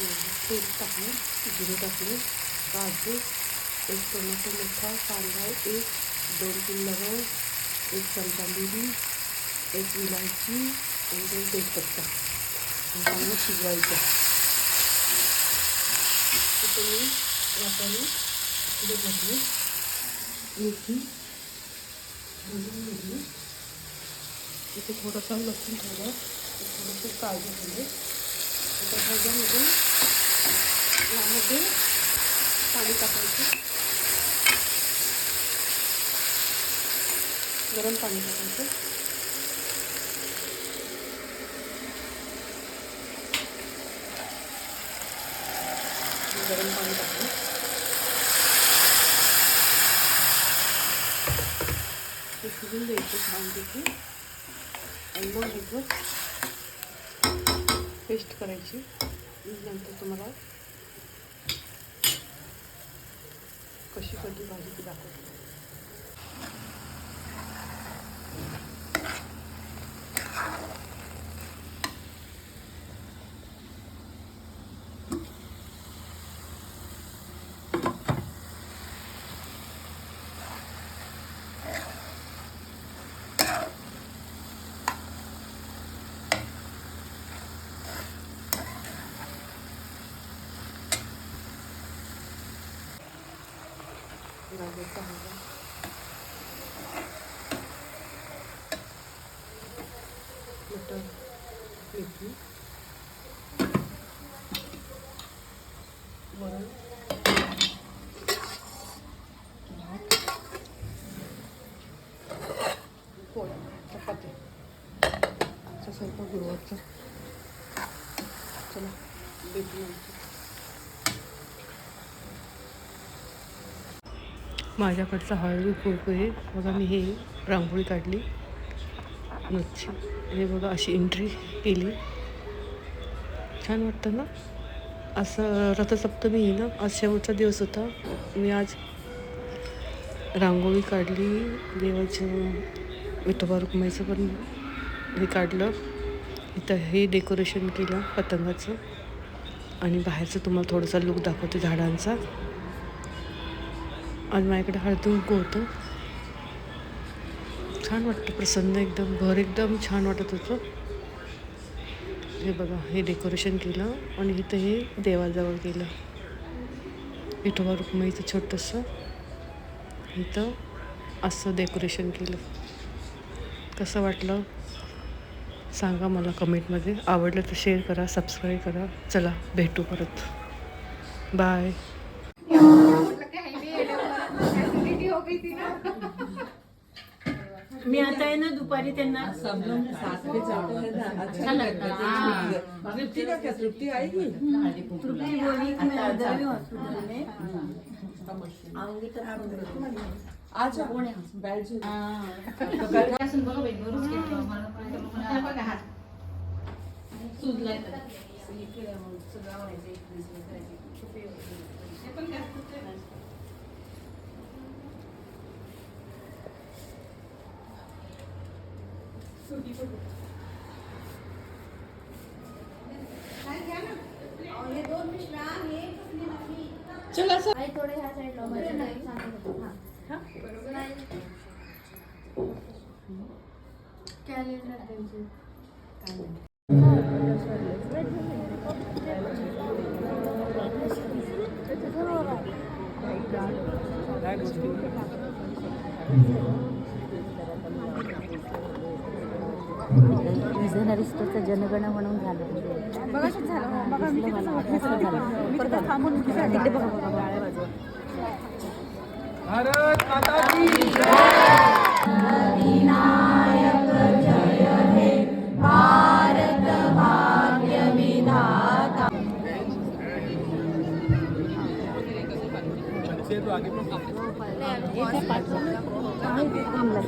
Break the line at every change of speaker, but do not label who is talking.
तेल टाकले जिरे टाकले काजू एक टोमॅटो मोठा कांदा एक दोन तीन लवंग एक चमचा मिरी एक विलायची आणि दोन तेजपत्ता. आणि चांगलं शिजवायचं. तिथे वाटाणे पुढे घातली मेथी घालून घेतली. इथे थोडंसं लसूण ठेवलं थोडंसं काजू ठेवले आता ह्याच्यामध्ये यामध्ये पाणी टाकायचं गरम पाणी टाकायचं गरम पाणी पेस्ट करायची. नंतर तुम्हाला कशी कधी भाजी ती दाखवते. गाजरचा हलवा मटर मेथी वरण भात पोळ्या चपाती आजचा स्वयंपाक गुरुवारचा चला भेटू माझ्याकडचा हळदी कुरकुरे बघा मी हे रांगोळी काढली. मच्छी हे बघा अशी एंट्री केली. छान वाटतं ना? असं रथसप्तमी आहे ना? आज शेवटचा दिवस होता. मी आज रांगोळी काढली. देवाचं विठोबा रुक्माईचं पण हे काढलं. इथं हे डेकोरेशन केलं पतंगाचं. आणि बाहेरचं तुम्हाला थोडासा लुक दाखवते झाडांचा. आज माझ्याकडे हळद कुंकू होतं. छान वाटतं प्रसन्न एकदम घर एकदम छान वाटत होतं. हे बघा हे डेकोरेशन केलं आणि इथं हे देवाजवळ केलं. विठोबा रुक्माईचं छोटंसं. इथं असं डेकोरेशन केलं. कसं वाटलं? सांगा मला कमेंटमध्ये. आवडलं तर शेअर करा सबस्क्राईब करा. चला भेटू परत. बाय
आणि आता आहे ना दुपारी त्यांना
समजून का क्या तृप्ति आएगी
तृप्ती बोली की मैं उधर हॉस्पिटल में आऊंगी तो
बैठ जाओ
थोडे ह्या साईडला होतो. हा.
विजनरिस्टचं जनगण म्हणून झालं. तिकडे बघा बघा गाळ्या बाजू
भारत माता की
थांबला